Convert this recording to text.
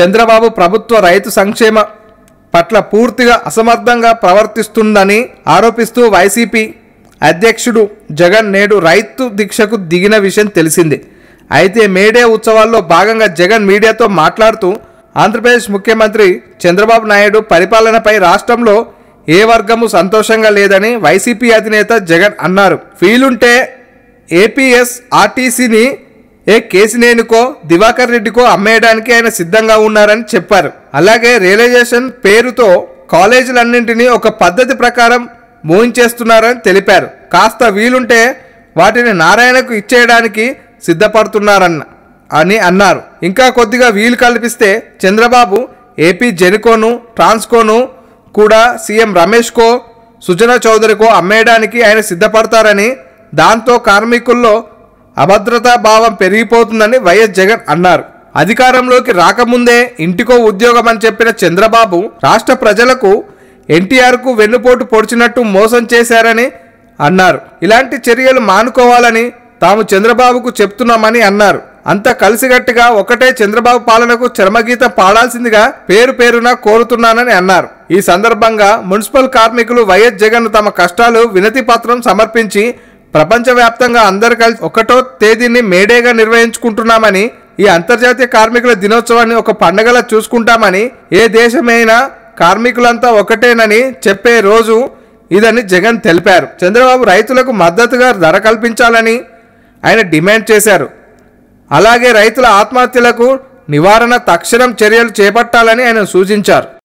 చంద్రబాబు ప్రభుత్వ రైతు సంక్షేమ పట్ల పూర్తిగా అసమర్థంగా ప్రవర్తిస్తుందని ఆరోపిస్తూ వైసీపీ అధ్యక్షుడు జగన్ నేడు రైతు దీక్షకు దిగిన విషయం తెలిసింది. అయితే మేడే ఉత్సవాల్లో భాగంగా జగన్ మీడియాతో మాట్లాడుతూ ఆంధ్రప్రదేశ్ ముఖ్యమంత్రి చంద్రబాబు నాయుడు పరిపాలనపై రాష్ట్రంలో ఏ వర్గము సంతోషంగా లేదని వైసీపీ అధినేత జగన్ అన్నారు. వీలుంటే ఏపీఎస్ ఆర్టీసీని ఏ కేసినేనికో దివాకర్ రెడ్డికో అమ్మేయడానికి ఆయన సిద్ధంగా ఉన్నారని చెప్పారు. అలాగే రియలైజేషన్ పేరుతో కాలేజీలన్నింటినీ ఒక పద్ధతి ప్రకారం మోహించేస్తున్నారని తెలిపారు. కాస్త వీలుంటే వాటిని నారాయణకు ఇచ్చేయడానికి సిద్ధపడుతున్నారన్న అని అన్నారు. ఇంకా కొద్దిగా వీలు కల్పిస్తే చంద్రబాబు ఏపీ జెనికోను ట్రాన్స్కోను కూడా సీఎం రమేష్కో సుజనా చౌదరికో అమ్మేయడానికి ఆయన సిద్ధపడతారని దాంతో కార్మికుల్లో అభద్రతా భావం పెరిగిపోతుందని వైఎస్ జగన్ అన్నారు. అధికారంలోకి రాకముందే ఇంటికో ఉద్యోగం అని చెప్పిన చంద్రబాబు రాష్ట్ర ప్రజలకు ఎన్టీఆర్కు వెన్నుపోటు పొడిచినట్టు మోసం చేశారని అన్నారు. ఇలాంటి చర్యలు మానుకోవాలని తాము చంద్రబాబుకు చెప్తున్నామని అన్నారు. అంత కలిసిగట్టుగా ఒకటే చంద్రబాబు పాలనకు చర్మగీత పాడాల్సిందిగా పేరు పేరున కోరుతున్నానని అన్నారు. ఈ సందర్భంగా మున్సిపల్ కార్మికులు వైఎస్ జగన్ తమ కష్టాలు వినతి పత్రం సమర్పించి ప్రపంచవ్యాప్తంగా అందరు కలిసి ఒకటో తేదీని మేడేగా నిర్వహించుకుంటున్నామని ఈ అంతర్జాతీయ కార్మికుల దినోత్సవాన్ని ఒక పండగలా చూసుకుంటామని ఏ దేశమైనా కార్మికులంతా ఒకటేనని చెప్పే రోజు ఇదని జగన్ తెలిపారు. చంద్రబాబు రైతులకు మద్దతుగా ధర కల్పించాలని ఆయన డిమాండ్ చేశారు. అలాగే రైతుల ఆత్మహత్యలకు నివారణ తక్షణం చర్యలు చేపట్టాలని ఆయన సూచించారు.